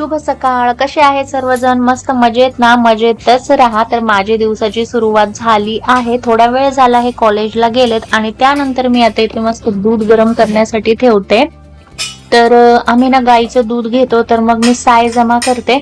शुभ सकाळ. कसे आहे सर्वजण? मस्त मजेत ना? मजेतच राहा. तर माझी दिवसाची सुरुवात झाली आहे. थोडा वेळ झाला हे कॉलेजला गेलेत आणि त्यानंतर मी आता इथे मस्त दूध गरम करण्यासाठी ठेवते. तर आम्ही ना गाईचं दूध घेतो. तर मग मी साय जमा करते.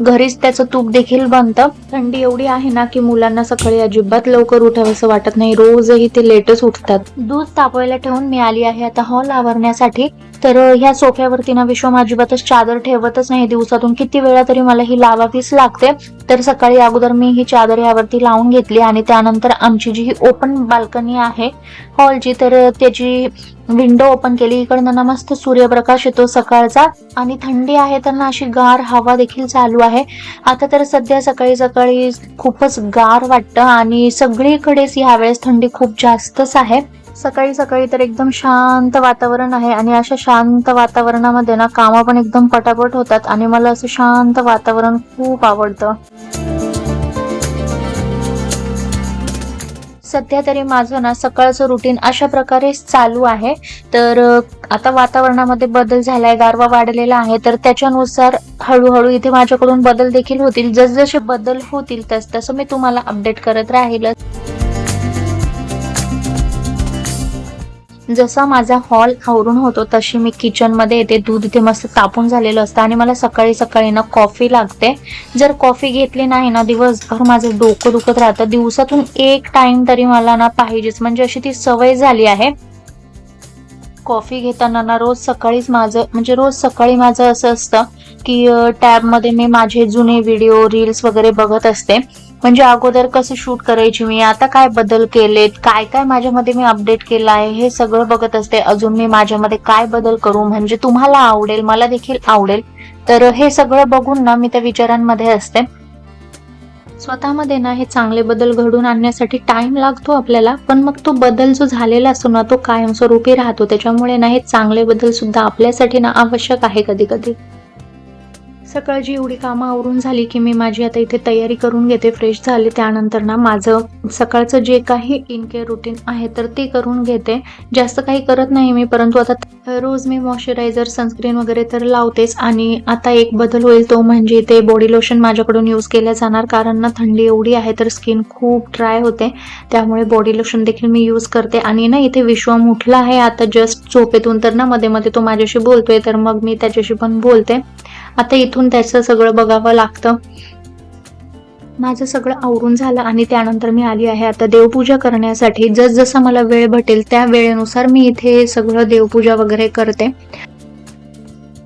घरीच त्याचं तूप देखील बनतं. थंडी एवढी आहे ना की मुलांना सकाळी अजिबात लवकर उठावंसं वाटत नाही. रोजही ते लेटच उठतात. दूध तापवायला ठेवून मी आली आहे आता हॉल आवरण्यासाठी. तर ह्या सोफ्यावरती ना विश्वम अजिबातच चादर ठेवतच नाही दिवसातून. किती वेळा तरी मला ही लावावीच लागते. तर सकाळी अगोदर मी ही चादर यावरती लावून घेतली आणि त्यानंतर आमची जी ही ओपन बाल्कनी आहे हॉलची तर त्याची विंडो ओपन केली. इकडनं ना मस्त सूर्यप्रकाश येतो सकाळचा. आणि थंडी आहे तर ना अशी गार हवा देखील चालू आहे. आता तर सध्या सकाळी सकाळी खूपच गार वाटतं आणि सगळीकडेच यावेळेस थंडी खूप जास्तच आहे. सकाळी सकाळी तर एकदम शांत वातावरण आहे आणि अशा शांत वातावरणामध्ये ना कामं पण एकदम पटापट होतात आणि मला असं शांत वातावरण खूप आवडतं. सध्या तरी माझं ना सकाळचं रुटीन अशा प्रकारे चालू आहे. तर आता वातावरणामध्ये बदल झालाय गारवा वाढलेला आहे. तर त्याच्यानुसार हळूहळू इथे माझ्याकडून बदल देखील होतील. जसजसे बदल होतील तस तसं मी तुम्हाला अपडेट करत राहील जसा माझा हॉल आवरून होतो तशी मी किचनमध्ये येते दूध इथे मस्त तापून झालेलं असतं आणि मला सकाळी सकाळी ना कॉफी लागते. जर कॉफी घेतली नाही ना दिवसभर माझं डोकं दुखत राहतं. दिवसातून एक टाइम तरी मला ना पाहिजेच. म्हणजे अशी ती सवय झाली आहे. कॉफी घेताना ना रोज सकाळीच माझं म्हणजे रोज सकाळी माझं असं असतं की टॅबमध्ये मी माझे जुने व्हिडिओ रील्स वगैरे बघत असते. म्हणजे अगोदर कसं शूट करायची मी? आता काय बदल केलेत? काय काय माझ्यामध्ये मी अपडेट केलं आहे? हे सगळं बघत असते. अजून मी माझ्यामध्ये काय बदल करू? म्हणजे तुम्हाला आवडेल मला देखील आवडेल. तर हे सगळं बघून ना मी त्या विचारांमध्ये असते. स्वतःमध्ये ना हे चांगले बदल घडून आणण्यासाठी टाइम लागतो आपल्याला. पण मग तो बदल जो झालेला असतो ना तो कायमस्वरूपी राहतो. त्याच्यामुळे ना हे चांगले बदल सुद्धा आपल्यासाठी ना आवश्यक आहे कधी कधी सकाळची एवढी कामं आवरून झाली की मी माझी आता इथे तयारी करून घेते फ्रेश झाले त्यानंतर ना माझं सकाळचं जे काही इन केअर रुटीन आहे तर ते करून घेते. जास्त काही करत नाही मी परंतु आता रोज मी मॉइश्चरायझर सनस्क्रीन वगैरे तर लावतेच आणि आता एक बदल होईल तो म्हणजे ते बॉडी लोशन माझ्याकडून यूज केल्या जाणार. कारण ना थंडी एवढी आहे तर स्किन खूप ड्राय होते. त्यामुळे बॉडी लोशन देखील मी यूज करते. आणि ना इथे विश्वम उठला आहे आता जस्ट झोपेतून तर ना मध्ये मध्ये तो माझ्याशी बोलतोय तर मग मी त्याच्याशी पण बोलते. आता इथून त्याचं सगळं बघावं लागतं. माझं सगळं आवरून झालं आणि त्यानंतर मी आली आहे आता देवपूजा करण्यासाठी. जसजसा मला वेळ भेटेल त्या वेळेनुसार मी इथे सगळं देवपूजा वगैरे करते.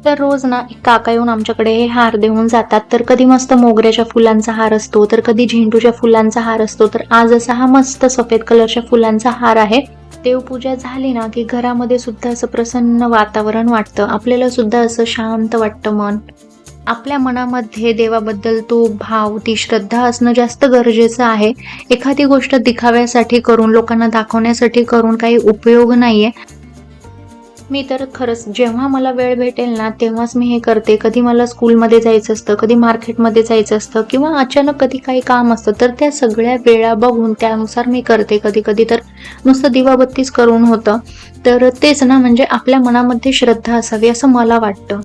तर रोज ना एक काका येऊन आमच्याकडे हे हार देऊन जातात. तर कधी मस्त मोगऱ्याच्या फुलांचा हार असतो तर कधी झेंडूच्या फुलांचा हार असतो. तर आज असा हा मस्त सफेद कलरच्या फुलांचा हार आहे. देवपूजा झाली ना की घरामध्ये सुद्धा असं प्रसन्न वातावरण वाटतं. आपल्याला सुद्धा असं शांत वाटतं मन. आपल्या मनामध्ये देवाबद्दल तो भाव ती श्रद्धा असणं जास्त गरजेचं आहे. एखादी गोष्ट दिखाव्यासाठी करून लोकांना दाखवण्यासाठी करून काही उपयोग नाहीये. मी तर खरंच जेव्हा मला वेळ भेटेल ना तेव्हाच मी हे करते. कधी मला स्कूलमध्ये जायचं असतं कधी मार्केटमध्ये जायचं असतं किंवा अचानक कधी काही काम असतं तर त्या सगळ्या वेळा बघून त्यानुसार मी करते. कधी कधी तर नुसतं दिवाबत्तीच करून होतं. तर तेच ना म्हणजे आपल्या मनामध्ये श्रद्धा असावी असं मला वाटतं.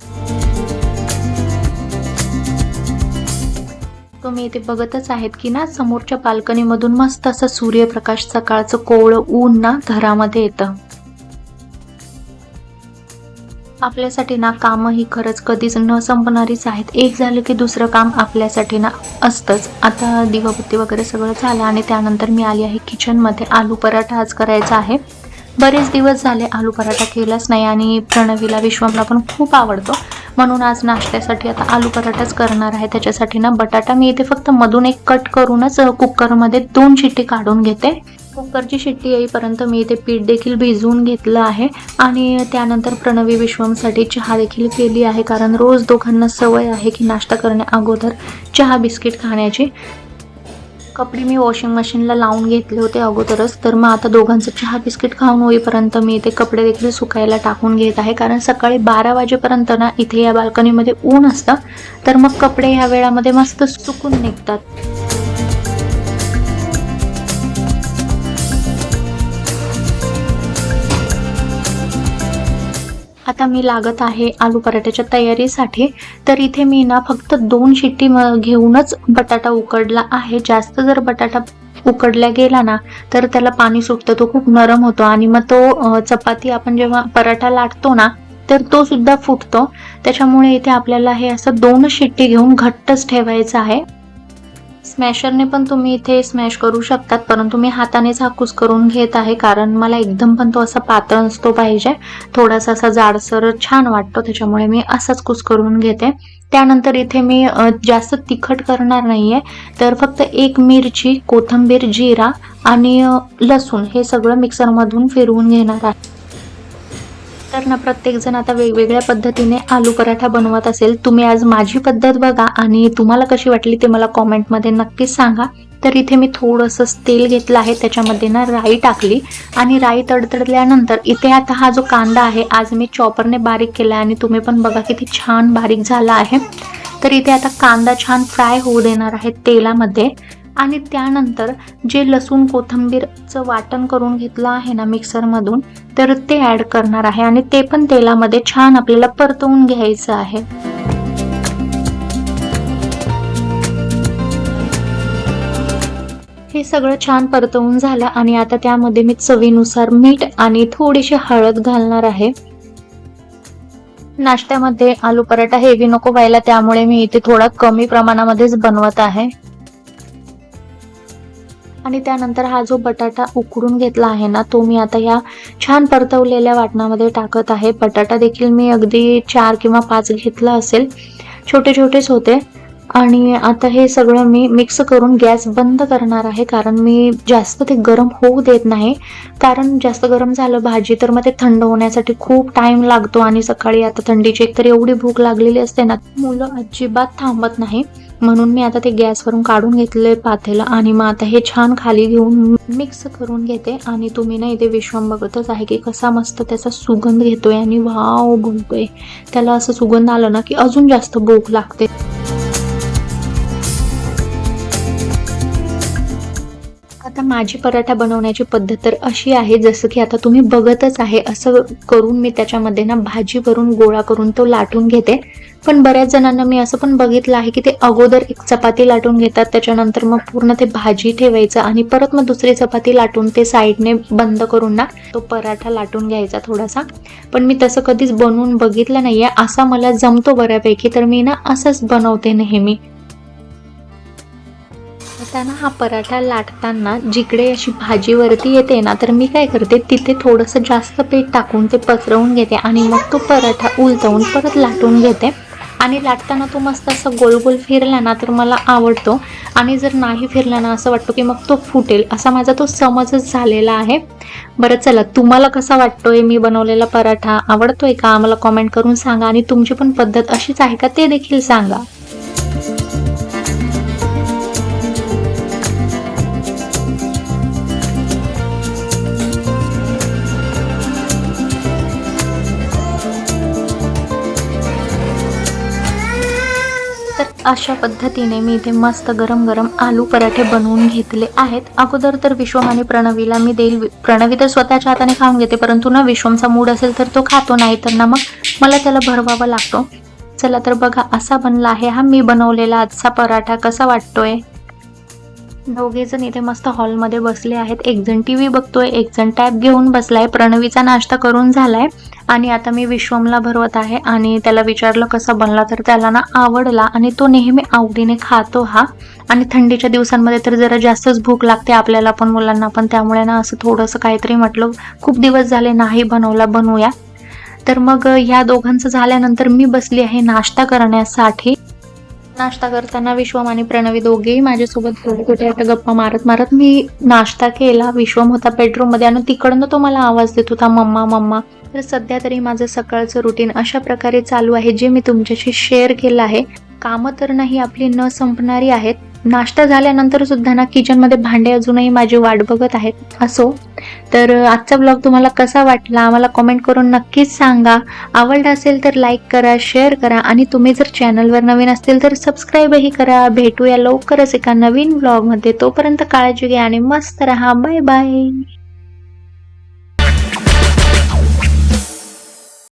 तुम्ही इथे बघतच आहेत की ना समोरच्या बाल्कनीमधून मस्त असं सूर्यप्रकाश सकाळचं कोवळं ऊन ना घरामध्ये येतं. आपल्यासाठी ना कामं ही खरंच कधीच न संपणारीच आहेत. एक झालं की दुसरं काम आपल्यासाठी ना असतंच. आता दिवाबत्ती वगैरे सगळं झालं आणि त्यानंतर मी आली आहे किचनमध्ये. आलू पराठा आज करायचा आहे. बरेच दिवस झाले आलू पराठा केलाच नाही आणि प्रणवीला विश्वमला पण खूप आवडतो. म्हणून आज नाश्त्यासाठी आता आलू पराठाच करणार आहे. त्याच्यासाठी ना बटाटा मी इथे फक्त मधून एक कट करूनच कुकरमध्ये दोन शिट्टी काढून घेते. कुकरची शिट्टी येईपर्यंत मी इथे पीठ देखील भिजवून घेतलं आहे. आणि त्यानंतर प्रणवी विश्वमसाठी चहा देखील केली आहे कारण रोज दोघांना सवय आहे की नाश्ता करण्या अगोदर चहा बिस्किट खाण्याची. कपडे मी वॉशिंग मशीनला लावून घेतले होते अगोदरच तर मग आता दोघांचं चहा बिस्किट खाऊन होईपर्यंत मी इथे कपडे देखील सुकायला टाकून घेत आहे कारण सकाळी बारा वाजेपर्यंत ना इथे या बाल्कनीमध्ये ऊन असतं तर मग कपडे ह्या वेळामध्ये मस्त सुकून निघतात. आता मी लागत आहे आलू पराठ्याच्या तयारीसाठी. तर इथे मी ना फक्त दोन शिट्टी घेऊनच बटाटा उकडला आहे. जास्त जर बटाटा उकडला गेला ना तर त्याला पाणी सुटतं. तो खूप नरम होतो आणि मग तो चपाती आपण जेव्हा पराठा लाटतो ना तर तो सुद्धा फुटतो. त्याच्यामुळे इथे आपल्याला हे असं दोन शिट्टी घेऊन घट्टच ठेवायचं आहे. स्मॅशरने पण तुम्ही इथे स्मॅश करू शकतात परंतु मी हातानेच हा कुस करून घेत आहे कारण मला एकदम पण तो असा पातळ नसतो पाहिजे. थोडासा असा जाडसर छान वाटतो त्याच्यामुळे मी असाच कुस करून घेते. त्यानंतर इथे मी जास्त तिखट करणार नाहीये तर फक्त एक मिरची कोथिंबीर जिरा आणि लसूण हे सगळं मिक्सरमधून फिरवून घेणार आहे. तर ना प्रत्येकजण आता वेगवेगळ्या पद्धतीने आलू पराठा बनवत असेल. तुम्ही आज माझी पद्धत बघा आणि तुम्हाला कशी वाटली ते मला कॉमेंटमध्ये नक्कीच सांगा. तर इथे मी थोडंसं तेल घेतलं आहे त्याच्यामध्ये ना राई टाकली आणि राई तडतडल्यानंतर इथे आता हा जो कांदा आहे आज मी चॉपरने बारीक केला आणि तुम्ही पण बघा किती छान बारीक झाला आहे. तर इथे आता कांदा छान फ्राय होऊ देणार आहे तेलामध्ये. आणि त्यानंतर जे लसूण कोथिंबीरचं वाटण करून घेतलं आहे ना मिक्सरमधून तर ते ॲड करणार आहे आणि ते पण तेलामध्ये छान आपल्याला परतवून घ्यायचं आहे. हे सगळं छान परतवून झालं आणि आता त्यामध्ये मी चवीनुसार मीठ आणि थोडीशी हळद घालणार आहे. नाश्त्यामध्ये आलू पराठा हेवी नको व्हायला त्यामुळे मी इथे थोडा कमी प्रमाणामध्येच बनवत आहे. आणि त्यानंतर हा जो बटाटा उकडून घेतला आहे ना तो मी आता ह्या छान परतवलेल्या वाटणामध्ये टाकत आहे. बटाटा देखील मी अगदी चार किंवा पाच घेतला असेल. छोटे छोटेच होते. आणि आता हे सगळं मी मिक्स करून गॅस बंद करणार आहे कारण मी जास्त ते गरम होऊ देत नाही. कारण जास्त गरम झालं भाजी तर मग ते थंड होण्यासाठी खूप टाइम लागतो आणि सकाळी आता थंडीची एकतर एवढी भूक लागलेली असते ना मुलं अजिबात थांबत नाही. म्हणून मी आता ते गॅसवरून काढून घेतले पातेलं आणि मग आता हे छान खाली घेऊन मिक्स करून घेते. आणि तुम्ही ना इथे विश्वम बघतच आहे की कसा मस्त त्याचा सुगंध घेतोय आणि वाव बोलतोय त्याला असं सुगंध आलं ना की अजून जास्त भूक लागते. आता माझी पराठा बनवण्याची पद्धत तर अशी आहे जसं की आता तुम्ही बघतच आहे असं करून मी त्याच्यामध्ये ना भाजी भरून गोळा करून तो लाटून घेते. पण बऱ्याच जणांना मी असं पण बघितलं आहे की ते अगोदर एक चपाती लाटून घेतात त्याच्यानंतर मग पूर्ण ते भाजी ठेवायचं आणि परत मग दुसरी चपाती लाटून ते साईडने बंद करून ना तो पराठा लाटून घ्यायचा थोडासा. पण मी तसं कधीच बनवून बघितलं नाहीये असा मला जमतो बऱ्यापैकी तर मी ना असंच बनवते नेहमी. त्यांना हा पराठा लाटताना जिकडे अशी भाजीवरती येते ना तर मी काय करते तिथे थोडंसं जास्त पीठ टाकून ते पसरवून घेते आणि मग तो पराठा उलटवून परत लाटून घेते. आणि लाटताना तो मस्त असं गोल गोल फिरला ना तर मला आवडतो. आणि जर नाही फिरला ना असं वाटतो की मग तो फुटेल. असा माझा तो समजच झालेला आहे. बरं चला तुम्हाला कसा वाटतोय मी बनवलेला पराठा? आवडतोय का? आम्हाला कॉमेंट करून सांगा आणि तुमची पण पद्धत अशीच आहे का ते देखील सांगा. अशा पद्धतीने मी इथे मस्त गरम गरम आलू पराठे बनवून घेतले आहेत. अगोदर तर विश्वम आणि प्रणवीला मी देईल. प्रणवी तर स्वतःच्या हाताने खाऊन घेते परंतु ना विश्वमचा मूड असेल तर तो खातो नाही तर ना मग मला त्याला भरवावा लागतो. चला तर बघा असा बनला आहे हा. मी बनवलेला आजचा पराठा कसा वाटतोय? दोघे जण इथे मस्त हॉलमध्ये बसले आहेत. एक जण टी व्ही बघतोय एक जण टॅब घेऊन बसलाय. प्रणवीचा नाश्ता करून झालाय. आणि आता मी विश्वमला भरवत आहे आणि त्याला विचारलं कसा बनला? तर त्याला ना आवडला आणि तो नेहमी आवडीने खातो हा. आणि थंडीच्या दिवसांमध्ये तर जरा जास्तच भूक लागते आपल्याला पण मुलांना पण. त्यामुळे ना असं थोडंसं काहीतरी म्हटलं खूप दिवस झाले नाही बनवला बनवूया. तर मग ह्या दोघांचं झाल्यानंतर मी बसली आहे नाश्ता करण्यासाठी. नाश्ता करताना विश्वम आणि प्रणवी दोघेही माझ्यासोबत थोडे कुठे आता गप्पा मारत मारत मी नाश्ता केला. विश्वम होता बेडरूममध्ये आणि तिकडनं तो मला आवाज देत होता मम्मा मम्मा. तर सध्या तरी माझं सकाळचं रुटीन अशा प्रकारे चालू आहे जे मी तुमच्याशी शेअर केलं आहे. कामं तर नाही आपली न संपणारी आहेत. नाश्ता झाल्यानंतर सुद्धा ना किचनमध्ये भांडे अजूनही माझी वाट बघत आहेत. असो. तर आजचा ब्लॉग तुम्हाला कसा वाटला? आम्हाला कमेंट करून नक्कीच सांगा. आवडला असेल तर लाईक करा शेअर करा आणि तुम्ही जर चॅनलवर नवीन असतील तर सबस्क्राईबही करा. भेटूया लवकरच एका नवीन ब्लॉगमध्ये तोपर्यंत काळजी घ्या आणि मस्त राहा. Bye bye